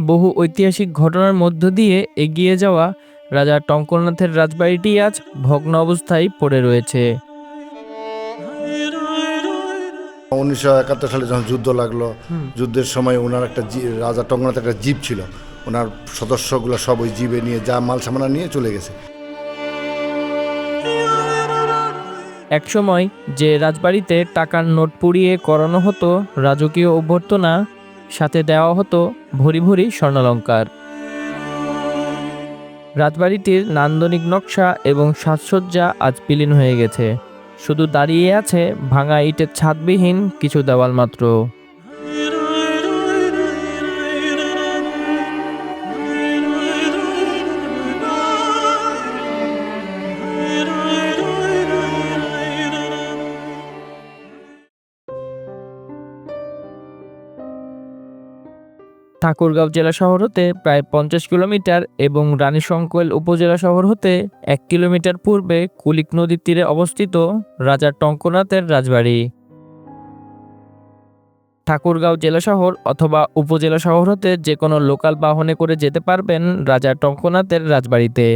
বহু ঐতিহাসিক ঘটনার মধ্য দিয়ে এগিয়ে যাওয়া রাজা টঙ্কনাথের রাজবাড়িটি আজ ভগ্ন অবস্থায় পড়ে রয়েছে। উনিশশো একাত্তর সালে যখন যুদ্ধ লাগল যুদ্ধের সময় ওনার একটা রাজা টঙ্গনাথ একটা জিপ ছিল। ওনার সদস্যগুলো সব ওই জিপে নিয়ে যা মাল সামানা নিয়ে চলে গেছে। একসময় যে রাজবাড়িতে টাকার নোট পুড়িয়ে করানো হতো রাজকীয় অভ্যর্থনা সাথে দেওয়া হতো ভরি ভরি স্বর্ণালঙ্কার। রাজবাড়িটির নান্দনিক নকশা এবং সাজসজ্জা আজ বিলীন হয়ে গেছে। শুধু দাঁড়িয়ে আছে ভাঙা ইটের ছাদবিহীন কিছু দেওয়াল মাত্র। ঠাকুরগাঁও জেলা শহর হতে প্রায় পঞ্চাশ কিলোমিটার এবং রানীশঙ্কোল উপজেলা শহর হতে এক কিলোমিটার পূর্বে কুলিক নদীর তীরে অবস্থিত রাজা টঙ্কনাথের রাজবাড়ি। ঠাকুরগাঁও জেলা শহর অথবা উপজেলা শহর হতে যে কোনো লোকাল বাহনে করে যেতে পারবেন রাজা টঙ্কনাথের রাজবাড়িতে।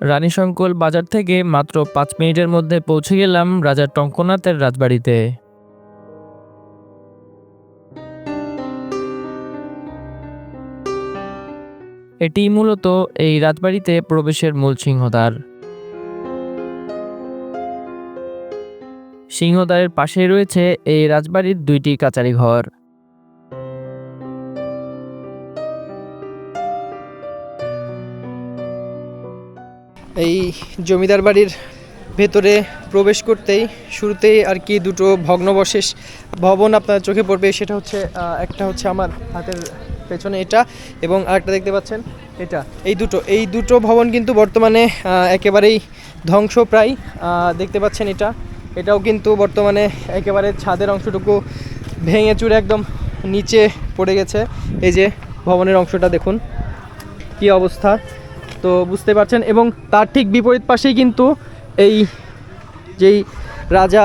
রানীশঙ্কোল বাজার থেকে মাত্র পাঁচ মিনিটের মধ্যে পৌঁছে গেলাম রাজা টঙ্কনাথের রাজবাড়িতে। এটি মূলত এই রাজবাড়িতে প্রবেশের মূল সিংহদ্বার। সিংহদ্বারের পাশেই রয়েছে এই রাজবাড়ির দুইটি কাচারি ঘর। এই জমিদার বাড়ির ভেতরে প্রবেশ করতেই শুরুতেই আর কি দুটো ভগ্নবশেষ ভবন আপনার চোখে পড়বে, সেটা হচ্ছে একটা হচ্ছে আমার হাতের পেছনে এটা এবং আরেকটা দেখতে পাচ্ছেন, এটা। এই দুটো এই দুটো ভবন কিন্তু বর্তমানে একেবারেই ধ্বংস প্রায়। দেখতে পাচ্ছেন এটা। এটাও কিন্তু বর্তমানে একেবারে ছাদের অংশটুকু ভেঙে চুরে একদম নিচে পড়ে গেছে। এই যে ভবনের অংশটা দেখুন, কি অবস্থা। তো বুঝতে পারছেন, এবং তার ঠিক বিপরীত পাশেই কিন্তু এই যেই রাজা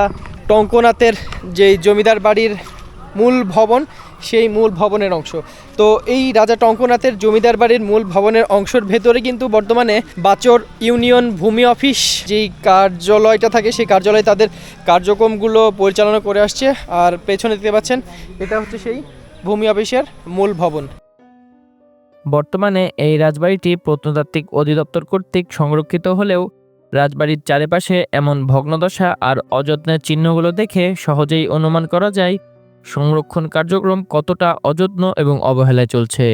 টঙ্কনাথের যেই জমিদার বাড়ির মূল ভবন সেই মূল ভবনের অংশ। তো এই রাজা টঙ্কনাথের জমিদার বাড়ির মূল ভবনের অংশের ভেতরে কিন্তু বর্তমানে বাচর ইউনিয়ন ভূমি অফিস, যেই কার্যালয়টা থাকে, সেই কার্যালয় তাদের কার্যক্রমগুলো পরিচালনা করে আসছে। আর পেছনে দিতে পাচ্ছেন, এটা হচ্ছে সেই ভূমি অফিসের মূল ভবন। বর্তমানে এই রাজবাড়িটি প্রত্নতাত্ত্বিক অধিদপ্তর কর্তৃক সংরক্ষিত হলেও রাজবাড়ির চারিপাশে এমন ভগ্নদশা আর অযত্নের চিহ্নগুলো দেখে সহজেই অনুমান করা যায় সংরক্ষণ কার্যক্রম কতটা অযত্ন এবং অবহেলায় চলছে?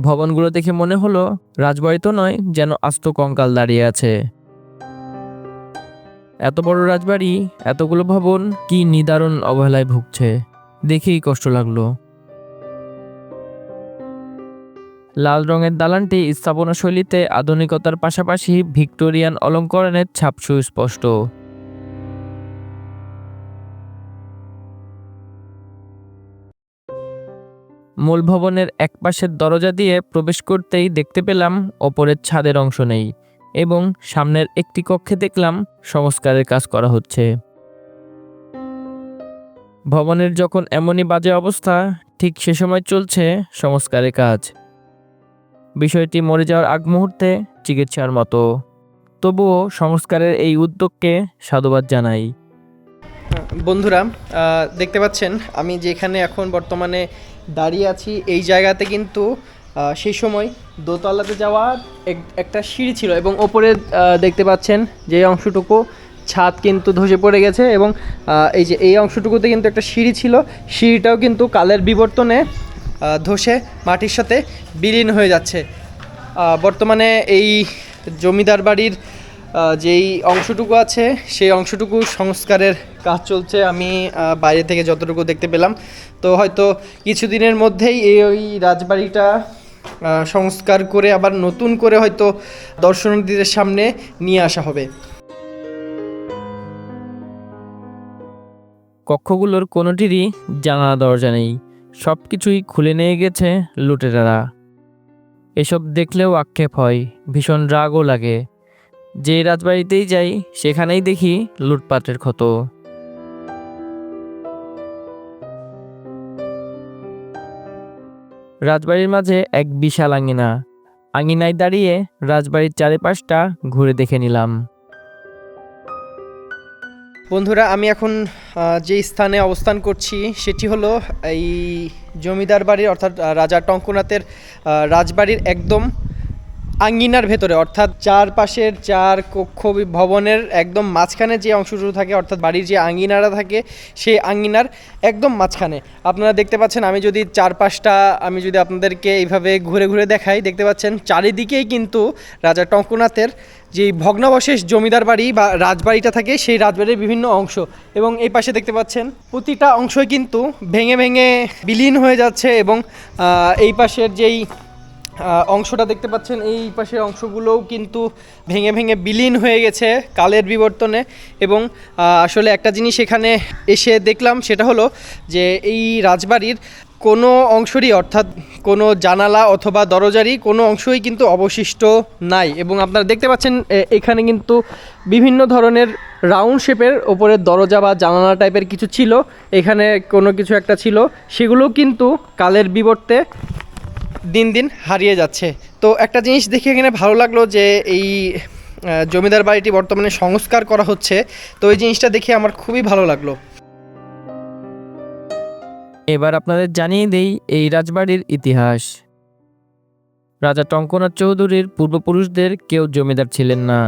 ভবনগুলো দেখে মনে হলো, রাজবাড়ি তো নয়, যেন আস্ত কঙ্কাল দাঁড়িয়ে আছে। এত বড় রাজবাড়ি, এতগুলো ভবন, কি নিদারুণ অবহেলায় ভুগছে। দেখেই কষ্ট লাগল। লাল রঙের দালানটি স্থাপনা শৈলীতে আধুনিকতার পাশাপাশি ভিক্টোরিয়ান অলঙ্করণের ছাপ সুস্পষ্ট। মূল ভবনের এক পাশের দরজা দিয়ে প্রবেশ করতেই দেখতে পেলাম ওপরের ছাদের অংশ নেই এবং সামনের একটি কক্ষে দেখলাম সংস্কারের কাজ করা হচ্ছে। ভবনের যখন এমনই বাজে অবস্থা, ঠিক সে সময় চলছে সংস্কারের কাজ। বিষয়টি মরে যাওয়ার আগ মুহূর্তে চিকিৎসার মতো। তবুও সংস্কারের এই উদ্যোগকে সাধুবাদ জানাই। বন্ধুরা দেখতে পাচ্ছেন, আমি যেখানে এখন বর্তমানে দাঁড়িয়ে আছি। এই জায়গাতে কিন্তু সেই সময় দোতলাতে যাওয়ার এক- একটা সিঁড়ি ছিল এবং ওপরে দেখতে পাচ্ছেন যে অংশটুকু ছাদ কিন্তু ধসে পড়ে গেছে এবং এই যে, এই অংশটুকুতে কিন্তু একটা সিঁড়ি ছিল। সিঁড়িটাও কিন্তু কালের বিবর্তনে ধসে মাটির সাথে বিলীন হয়ে যাচ্ছে। বর্তমানে এই জমিদার বাড়ির যেই অংশটুকু আছে, সেই অংশটুকু সংস্কারের কাজ চলছে। আমি বাইরে থেকে যতটুকু দেখতে পেলাম। তো হয়তো কিছুদিনের মধ্যেই এই ওই রাজবাড়িটা সংস্কার করে আবার নতুন করে হয়তো দর্শনার্থীদের সামনে নিয়ে আসা হবে। কক্ষগুলোর কোনোটিরই জানালা দরজা নেই। সব কিছুই খুলে নিয়ে গেছে লুটেরারা। এসব দেখলেও আক্ষেপ হয়, ভীষণ রাগও লাগে। যে রাজবাড়িতেই যাই, সেখানেই দেখি লুটপাটের ক্ষত। রাজবাড়ির মাঝে এক বিশাল আঙিনা। আঙিনায় দাঁড়িয়ে রাজবাড়ির চারিপাশটা ঘুরে দেখে নিলাম। বন্ধুরা, আমি এখন যে স্থানে অবস্থান করছি, সেটি হলো এই জমিদার বাড়ির, অর্থাৎ রাজা টঙ্কনাথের রাজবাড়ির একদম আঙ্গিনার ভেতরে, অর্থাৎ চারপাশের চার কক্ষ ভবনের একদম মাঝখানে যে অংশটুকু থাকে, অর্থাৎ বাড়ির যে আঙ্গিনাটা থাকে, সেই আঙ্গিনার একদম মাঝখানে। আপনারা দেখতে পাচ্ছেন, আমি যদি চারপাশটা, আমি যদি আপনাদেরকে এইভাবে ঘুরে ঘুরে দেখাই, দেখতে পাচ্ছেন চারিদিকেই কিন্তু রাজা টঙ্কনাথের যে ভগ্নাবশেষ জমিদার বাড়ি বা রাজবাড়িটা থাকে, সেই রাজবাড়ির বিভিন্ন অংশ। এবং এই পাশে দেখতে পাচ্ছেন, প্রতিটা অংশই কিন্তু ভেঙে ভেঙে বিলীন হয়ে যাচ্ছে এবং এই পাশের যেই অংশটা দেখতে পাচ্ছেন, এই পাশের অংশগুলোও কিন্তু ভেঙে ভেঙে বিলীন হয়ে গেছে কালের বিবর্তনে। এবং আসলে একটা জিনিস এখানে এসে দেখলাম, সেটা হলো যে এই রাজবাড়ির কোনো অংশরই, অর্থাৎ কোনো জানালা অথবা দরজারই কোনো অংশই কিন্তু অবশিষ্ট নাই। এবং আপনারা দেখতে পাচ্ছেন এখানে কিন্তু বিভিন্ন ধরনের রাউন্ড শেপের ওপরের দরজা বা জানালা টাইপের কিছু ছিল, এখানে কোনো কিছু একটা ছিল, সেগুলো কিন্তু কালের বিবর্তে দিন দিন হারিয়ে যাচ্ছে। তো একটা জিনিস দেখে এখানে ভালো লাগল যে এই জমিদার বাড়িটি বর্তমানে সংস্কার করা হচ্ছে। তো এই জিনিসটা দেখে আমার খুবই ভালো লাগল। এবার আপনাদের জানিয়ে দেই এই রাজবাড়ির ইতিহাস। রাজা টঙ্কনাথ চৌধুরীর পূর্বপুরুষদের কেউ জমিদার ছিলেন না।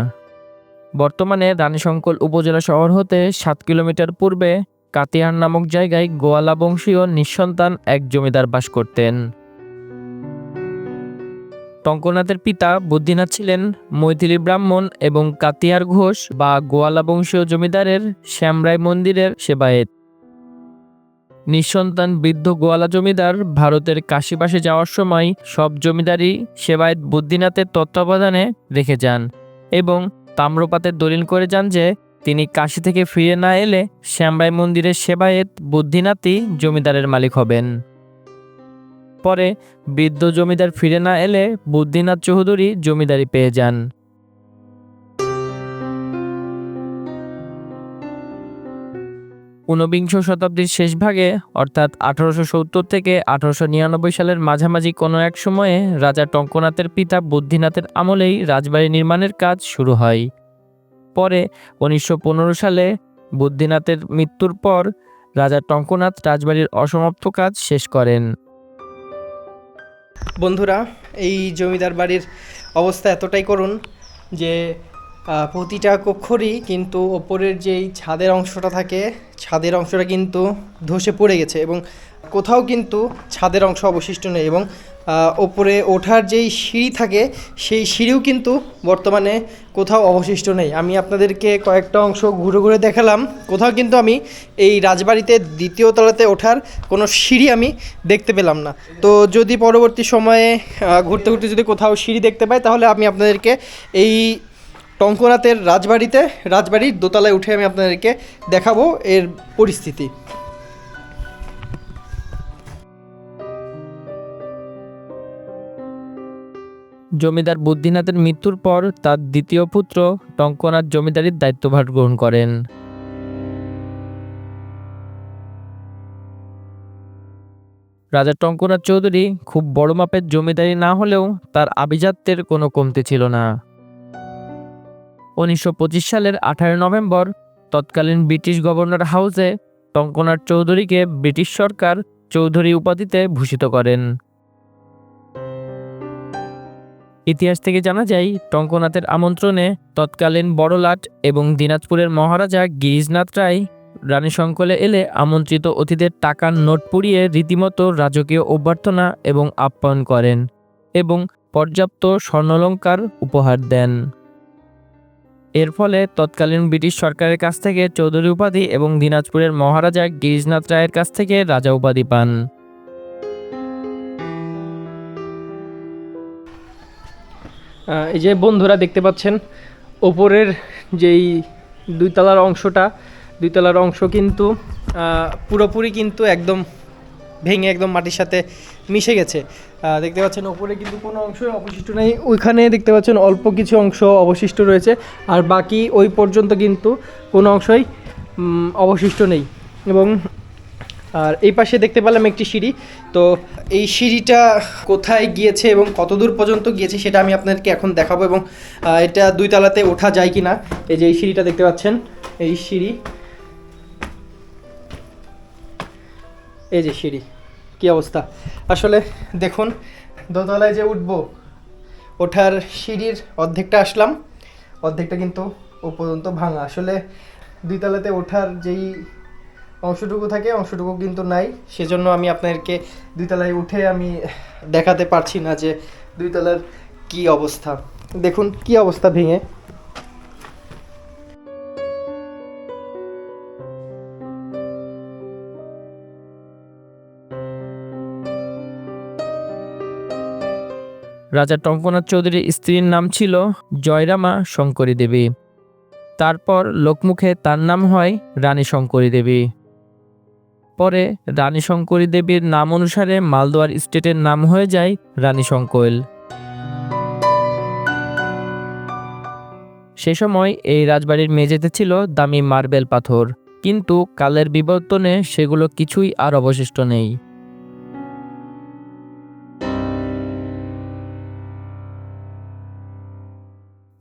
বর্তমানে রানীশঙ্কল উপজেলা শহর হতে সাত কিলোমিটার পূর্বে কাতিয়ার নামক জায়গায় গোয়ালা বংশীয় নিঃসন্তান এক জমিদার বাস করতেন। টঙ্কনাথের পিতা বুদ্ধিনাথ ছিলেন মৈথিলী ব্রাহ্মণ এবং কাতিয়ার ঘোষ বা গোয়ালা বংশীয় জমিদারের শ্যামরায় মন্দিরের সেবায়েত। নিঃসন্তান বৃদ্ধ গোয়ালা জমিদার ভারতের কাশিপাশে যাওয়ার সময় সব জমিদারি সেবায়েত বুদ্ধিনাথের তত্ত্বাবধানে রেখে যান এবং তাম্রপাতের দলিল করে যান যে তিনি কাশি থেকে ফিরে না এলে শ্যামরাই মন্দিরের সেবায়েত বুদ্ধিনাথই জমিদারের মালিক হবেন। পরে বৃদ্ধ জমিদার ফিরে না এলে বুদ্ধিনাথ চৌধুরী জমিদারি পেয়ে যান। ঊনবিংশ শতাব্দীর শেষ ভাগে, অর্থাৎ আঠারোশো সত্তর থেকে আঠারোশো নিরানব্বই সালের মাঝামাঝি কোনো এক সময়ে রাজা টঙ্কনাথের পিতা বুদ্ধিনাথের আমলেই রাজবাড়ি নির্মাণের কাজ শুরু হয়। পরে উনিশশো পনেরো সালে বুদ্ধিনাথের মৃত্যুর পর রাজা টঙ্কনাথ রাজবাড়ির অসমাপ্ত কাজ শেষ করেন। বন্ধুরা, এই জমিদার বাড়ির অবস্থা এতটাই করুন যে প্রতিটা কক্ষরই কিন্তু ওপরের যেই ছাদের অংশটা থাকে, ছাদের অংশটা কিন্তু ধসে পড়ে গেছে এবং কোথাও কিন্তু ছাদের অংশ অবশিষ্ট নেই এবং ওপরে ওঠার যেই সিঁড়ি থাকে, সেই সিঁড়িও কিন্তু বর্তমানে কোথাও অবশিষ্ট নেই। আমি আপনাদেরকে কয়েকটা অংশ ঘুরে ঘুরে দেখালাম। কোথাও কিন্তু আমি এই রাজবাড়িতে দ্বিতীয় তলাতে ওঠার কোনো সিঁড়ি আমি দেখতে পেলাম না। তো যদি পরবর্তী সময়ে ঘুরতে ঘুরতে যদি কোথাও সিঁড়ি দেখতে পাই, তাহলে আমি আপনাদেরকে এই টঙ্কনাথের রাজবাড়িতে, রাজবাড়ির দোতলায় উঠে আমি আপনাদেরকে দেখাবো এর পরিস্থিতি। জমিদার বুদ্ধিনাথের মৃত্যুর পর তার দ্বিতীয় পুত্র টঙ্কনাথ জমিদারির দায়িত্বভার গ্রহণ করেন। রাজা টঙ্কনাথ চৌধুরী খুব বড় মাপের জমিদারি না হলেও তার আভিজাত্যের কোনো কমতি ছিল না। উনিশশো পঁচিশ সালের আঠারো নভেম্বর তৎকালীন ব্রিটিশ গভর্নর হাউসে টঙ্কনাথ চৌধুরীকে ব্রিটিশ সরকার চৌধুরী উপাধিতে ভূষিত করেন। ইতিহাস থেকে জানা যায়, টঙ্কনাথের আমন্ত্রণে তৎকালীন বড়লাট এবং দিনাজপুরের মহারাজা গিরিজনাথ রায় রানীশঙ্কলে এলে আমন্ত্রিত অতিথিদের টাকার নোট পুড়িয়ে রীতিমতো রাজকীয় অভ্যর্থনা এবং আপ্যায়ন করেন এবং পর্যাপ্ত স্বর্ণলঙ্কার উপহার দেন। এর ফলে তৎকালীন ব্রিটিশ সরকারের কাছ থেকে চৌধুরী উপাধি এবং দিনাজপুরের মহারাজা গিরিজনাথ রায়ের কাছ থেকে রাজা উপাধি পান। এই যে বন্ধুরা দেখতে পাচ্ছেন, ওপরের যেই দুইতলার অংশটা, দুইতলার অংশ কিন্তু পুরোপুরি কিন্তু একদম ভেঙে একদম মাটির সাথে মিশে গেছে। দেখতে পাচ্ছেন ওপরে কিন্তু কোনো অংশ অবশিষ্ট নেই। ওইখানে দেখতে পাচ্ছেন অল্প কিছু অংশ অবশিষ্ট রয়েছে, আর বাকি ওই পর্যন্ত কিন্তু কোনো অংশই অবশিষ্ট নেই। এবং আর এই পাশে দেখতে পেলাম একটি সিঁড়ি। তো এই সিঁড়িটা কোথায় গিয়েছে এবং কতদূর পর্যন্ত গিয়েছে সেটা আমি আপনাদেরকে এখন দেখাবো এবং এটা দুই তলাতে ওঠা যায় কি না এই যে এই সিঁড়িটা দেখতে পাচ্ছেন, এই সিঁড়ি। এই যে সিঁড়ি, কি অবস্থা? আসলে দেখুন, দোতলায় যে উঠব, ওঠার সিঁড়ির অর্ধেকটা আসলাম, অর্ধেকটা কিন্তু ও পর্যন্ত ভাঙা। আসলে দুই তলাতে ওঠার যেই অংশটুকু থাকে, অংশটুকু কিন্তু নাই। সেজন্য আমি আপনাদেরকে দুই তলায় উঠে আমি দেখাতে পারছি না যে দুই তলার কি অবস্থা। দেখুন, কি অবস্থা ভেঙে। রাজা টঙ্কনাথ চৌধুরীর স্ত্রীর নাম ছিল জয়রামা শঙ্করী দেবী তারপর লোকমুখে তার নাম হয় রানী শঙ্করী দেবী পরে রানী শঙ্করী দেবীর নাম অনুসারে মালদোয়ার স্টেটের নাম হয়ে যায় রানী শঙ্কৈল সে সময় এই রাজবাড়ির মেঝেতে ছিল দামি মার্বেল পাথর, কিন্তু কালের বিবর্তনে সেগুলো কিছুই আর অবশিষ্ট নেই।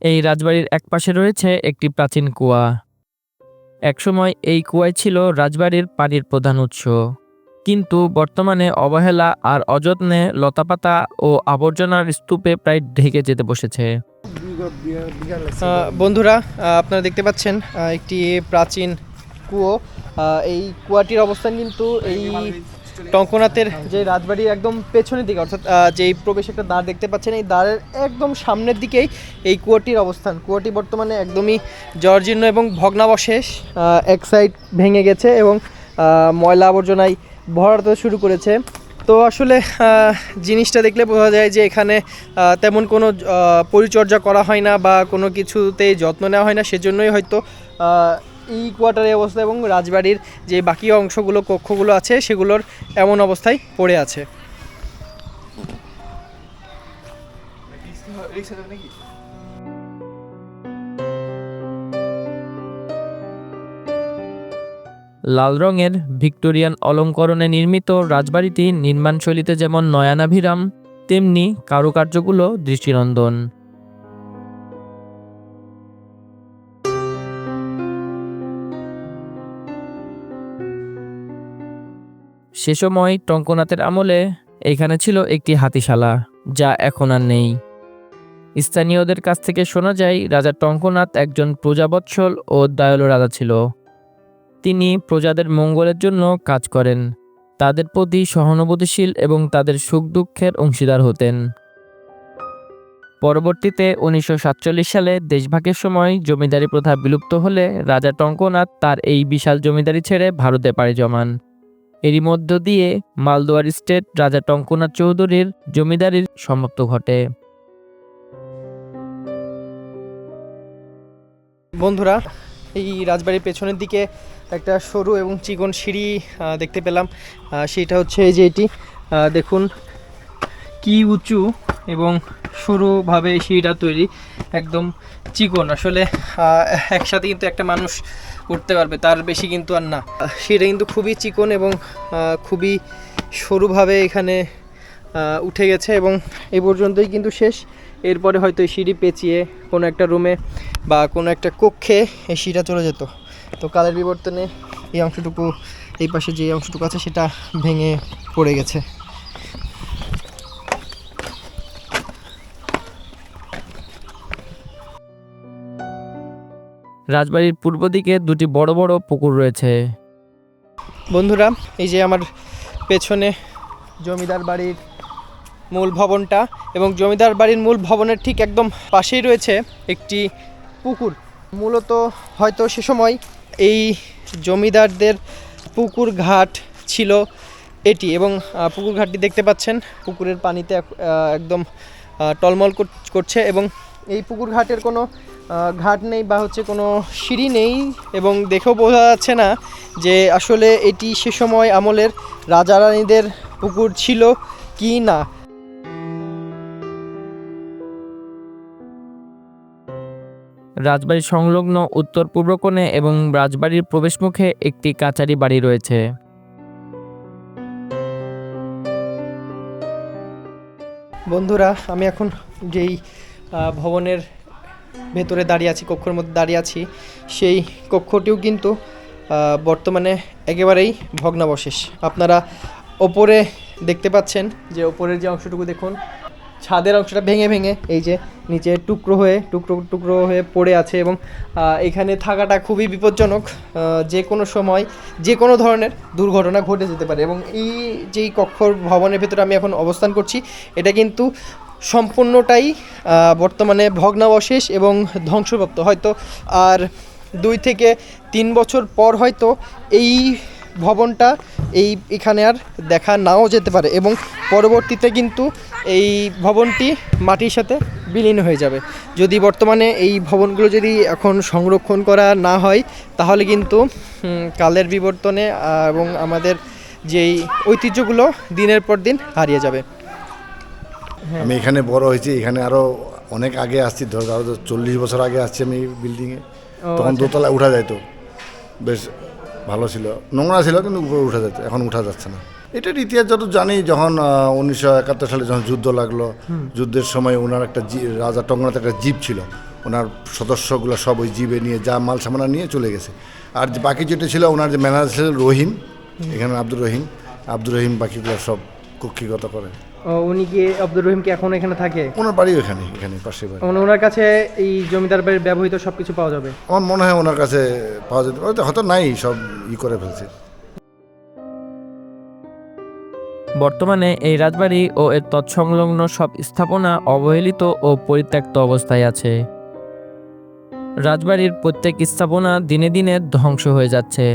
এই রাজবাড়ির একপাশে রয়েছে একটি প্রাচীন কুয়া। একসময় এই কুয়ায় ছিল রাজবাড়ির পানির প্রধান উৎস। কিন্তু বর্তমানে অবহেলা আর অযত্নে লতাপাতা ও আবর্জনার স্তূপে প্রায় ঢেকে যেতে বসেছে। বন্ধুরা আপনারা দেখতে পাচ্ছেন একটি প্রাচীন কুয়ো। এই কুয়াটির অবস্থান কিন্তু এই টঙ্কনাথের যে রাজবাড়ির একদম পেছনের দিকে, অর্থাৎ যেই প্রবেশ একটা দ্বার দেখতে পাচ্ছেন, এই দ্বারের একদম সামনের দিকেই এই কুয়াটির অবস্থান। কুয়াটি বর্তমানে একদমই জর্জীর্ণ এবং ভগ্নাবশেষ এক সাইড ভেঙে গেছে এবং ময়লা আবর্জনায় ভরাতে শুরু করেছে। তো আসলে জিনিসটা দেখলে বোঝা যায় যে এখানে তেমন কোনো পরিচর্যা করা হয় না বা কোনো কিছুতেই যত্ন নেওয়া হয় না, সেজন্যই হয়তো এই কোয়ার্টারের অবস্থা এবং রাজবাড়ির যে বাকি অংশগুলো, কক্ষগুলো আছে, সেগুলোর এমন অবস্থায় পড়ে আছে। লাল রঙের ভিক্টোরিয়ান অলঙ্করণে নির্মিত রাজবাড়িটি নির্মাণশৈলীতে যেমন নয়ানাভিরাম, তেমনি কারুকার্যগুলো দৃষ্টিনন্দন। সে সময় টঙ্কনাথের আমলে এখানে ছিল একটি হাতিশালা, যা এখন আর নেই। স্থানীয়দের কাছ থেকে শোনা যায়, রাজা টঙ্কনাথ একজন প্রজাবৎসল ও দয়ালু রাজা ছিল। তিনি প্রজাদের মঙ্গলের জন্য কাজ করেন। তাদের প্রতি সহানুভূতিশীল এবং তাদের সুখ দুঃখের অংশীদার হতেন। পরবর্তীতে উনিশশো সাতচল্লিশ সালে দেশভাগের সময় জমিদারি প্রথা বিলুপ্ত হলে রাজা টঙ্কনাথ তার এই বিশাল জমিদারি ছেড়ে ভারতে পাড়ি জমান। এরই মধ্য দিয়ে মালদোয়ার স্টেট রাজা টঙ্কনাথ চৌধুরীর জমিদারির সমাপ্ত ঘটে। বন্ধুরা, এই রাজবাড়ির পেছনের দিকে একটা সরু এবং চিকন সিঁড়ি দেখতে পেলাম। সেটা হচ্ছে এই যে এটি। দেখুন কি উঁচু এবং সরুভাবে সিঁড়িটা তৈরি, একদম চিকন। আসলে একসাথে কিন্তু একটা মানুষ উঠতে পারবে, তার বেশি কিন্তু আর না। সিঁড়িটা কিন্তু খুবই চিকন এবং খুবই সরুভাবে এখানে উঠে গেছে এবং এই পর্যন্তই কিন্তু শেষ। এরপরে হয়তো এই সিঁড়ি পেঁচিয়ে কোনো একটা রুমে বা কোনো একটা কক্ষে এই সিঁড়িটা চলে যেত। তো কালের বিবর্তনে এই অংশটুকু, এই পাশে যে অংশটুকু আছে সেটা ভেঙে পড়ে গেছে। রাজবাড়ির পূর্ব দিকে দুটি বড় বড় পুকুর রয়েছে। বন্ধুরা, এই যে আমার পেছনে জমিদার বাড়ির মূল ভবনটা এবং জমিদার বাড়ির মূল ভবনের ঠিক একদম পাশেই রয়েছে একটি পুকুর। মূলত হয়তো সে সময় এই জমিদারদের পুকুর ঘাট ছিল এটি এবং পুকুর ঘাটটি দেখতে পাচ্ছেন, পুকুরের পানিতে এক- একদম টলমল কর- করছে এবং এই পুকুর ঘাটের কোনো ঘাট নেই বা হচ্ছে কোনো সিঁড়ি নেই এবং দেখেও বোঝা যাচ্ছে না যে আসলে এটি সে সময় আমলের রাজা রানীদের পুকুর ছিল কি না। রাজবাড়ি সংলগ্ন উত্তর পূর্ব কোণে এবং রাজবাড়ির প্রবেশমুখে একটি কাচারি বাড়ি রয়েছে। বন্ধুরা আমি এখন যেই ভবনের ভেতরে দাঁড়িয়ে আছি, কক্ষের মধ্যে দাঁড়িয়ে আছি। সেই কক্ষটিও কিন্তু বর্তমানে একেবারেই ভগ্নাবশেষ। আপনারা ওপরে দেখতে পাচ্ছেন যে ওপরের যে অংশটুকু দেখুন, ছাদের অংশটা ভেঙে ভেঙে, এই যে নিচে টুকরো হয়ে, টুকরো টুকরো হয়ে পড়ে আছে এবং এখানে থাকাটা খুবই বিপজ্জনক যে কোনো সময় যে কোনো ধরনের দুর্ঘটনা ঘটে যেতে পারে এবং এই যেই কক্ষর ভবনের ভেতরে আমি এখন অবস্থান করছি, এটা কিন্তু সম্পূর্ণটাই বর্তমানে ভগ্নাবশেষ এবং ধ্বংসপ্রাপ্ত। হয়তো আর দুই থেকে তিন বছর পর হয়তো এই ভবনটা এই এখানে আর দেখা নাও যেতে পারে এবং পরবর্তীতে কিন্তু এই ভবনটি মাটির সাথে বিলীন হয়ে যাবে। যদি বর্তমানে এই ভবনগুলো যদি এখন সংরক্ষণ করা না হয়, তাহলে কিন্তু কালের বিবর্তনে এবং আমাদের যেই ঐতিহ্যগুলো দিনের পর দিন হারিয়ে যাবে। আমি এখানে বড় হয়েছি এখানে আরও অনেক আগে আসছি ধর আরও চল্লিশ বছর আগে আসছি আমি বিল্ডিংয়ে তখন দোতলায় উঠা যাইতো বেশ ভালো ছিল। নোংরা ছিল কিন্তু উপরে উঠা যেত এখন উঠা যাচ্ছে না। এটার ইতিহাস যত জানি যখন উনিশশো একাত্তর সালে যখন যুদ্ধ লাগল যুদ্ধের সময় ওনার একটা রাজা টঙ্গনাতে একটা জিপ ছিল। ওনার সদস্যগুলো সব ওই জিপে নিয়ে যা মাল সামানা নিয়ে চলে গেছে। আর যে বাকি যেটা ছিল ওনার যে ম্যানেজার ছিল রহিম এখানে আব্দুর রহিম। আব্দুর রহিম বাকিগুলো সব কক্ষিগত করে। উনি কি আব্দুর রহিম কি এখন এখানে থাকে। ওনার বাড়িও এখানে এখানে পাশে বাড়ি। মানে ওনার কাছে এই জমিদার বাড়ির ব্যবহৃত সব কিছু পাওয়া যাবে? আমার মনে হয় ওনার কাছে পাওয়া যেতে হয়তো হয়তো নাই সব ই করে ফেলছে। বর্তমানে এই রাজবাড়ি ও এর তৎসংলগ্ন সব স্থাপনা অবহেলিত ও পরিত্যক্ত অবস্থায় আছে। রাজবাড়ির প্রত্যেক স্থাপনা দিনে দিনে ধ্বংস হয়ে যাচ্ছে।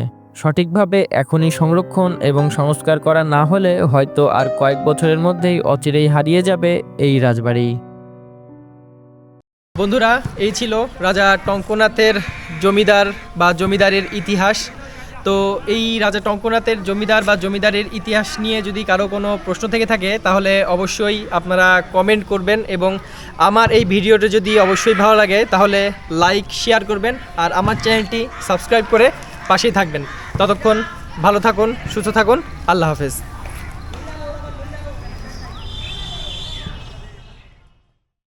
সঠিকভাবে এখনই সংরক্ষণ এবং সংস্কার করা না হলে হয়তো আর কয়েক বছরের মধ্যেই অচিরেই হারিয়ে যাবে এই রাজবাড়ি। বন্ধুরা, এই ছিল রাজা টঙ্কনাথের জমিদার বা জমিদারের ইতিহাস। তো এই রাজা টঙ্কনাথের জমিদার বা জমিদারের ইতিহাস নিয়ে যদি কারও কোনো প্রশ্ন থেকে থাকে, তাহলে অবশ্যই আপনারা কমেন্ট করবেন এবং আমার এই ভিডিওটা যদি অবশ্যই ভালো লাগে, তাহলে লাইক, শেয়ার করবেন। আর আমার চ্যানেলটি সাবস্ক্রাইব করে পাশেই থাকবেন। ততক্ষণ ভালো থাকুন সুস্থ থাকুন। আল্লাহ হাফেজ।